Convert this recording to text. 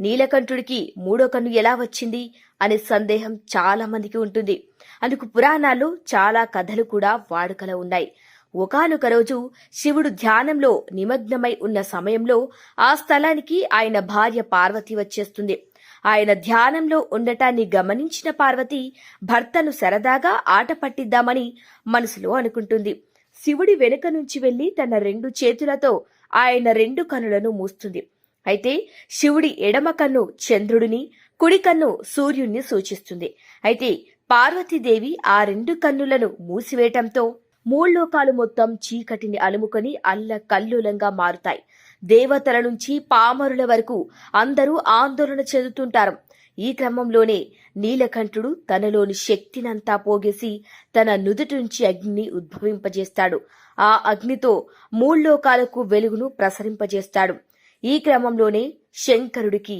నీలకంఠుడికి మూడో కన్ను ఎలా వచ్చింది అనే సందేహం చాలా మందికి ఉంటుంది. అందుకు పురాణాల్లో చాలా కథలు కూడా వాడుకలో ఉన్నాయి. ఒకానొక రోజు శివుడు ధ్యానంలో నిమగ్నమై ఉన్న సమయంలో ఆ స్థలానికి ఆయన భార్య పార్వతి వచ్చేస్తుంది. ఆయన ధ్యానంలో ఉండటాన్ని గమనించిన పార్వతి భర్తను సరదాగా ఆట పట్టిద్దామని మనసులో అనుకుంటుంది. శివుడి వెనుక నుంచి వెళ్ళి తన రెండు చేతులతో ఆయన రెండు కనులను మూస్తుంది. అయితే శివుడి ఎడమ కన్ను చంద్రుడిని కుడి కన్ను సూర్యుణ్ణి సూచిస్తుంది. అయితే పార్వతీదేవి ఆ రెండు కన్నులను మూసివేయటంతో మూల్లోకాలు మొత్తం చీకటిని అలుముకొని అల్ల కల్లులంగా మారుతాయి. దేవతల నుంచి పామరుల వరకు అందరూ ఆందోళన చెందుతుంటారు. ఈ క్రమంలోనే నీలకంఠుడు తనలోని శక్తినంతా పోగేసి తన నుదుటి నుంచి అగ్నిని ఉద్భవింపజేస్తాడు. ఆ అగ్నితో మూల్లోకాలకు వెలుగును ప్రసరింపజేస్తాడు. ఈ క్రమంలోనే శంకరుడికి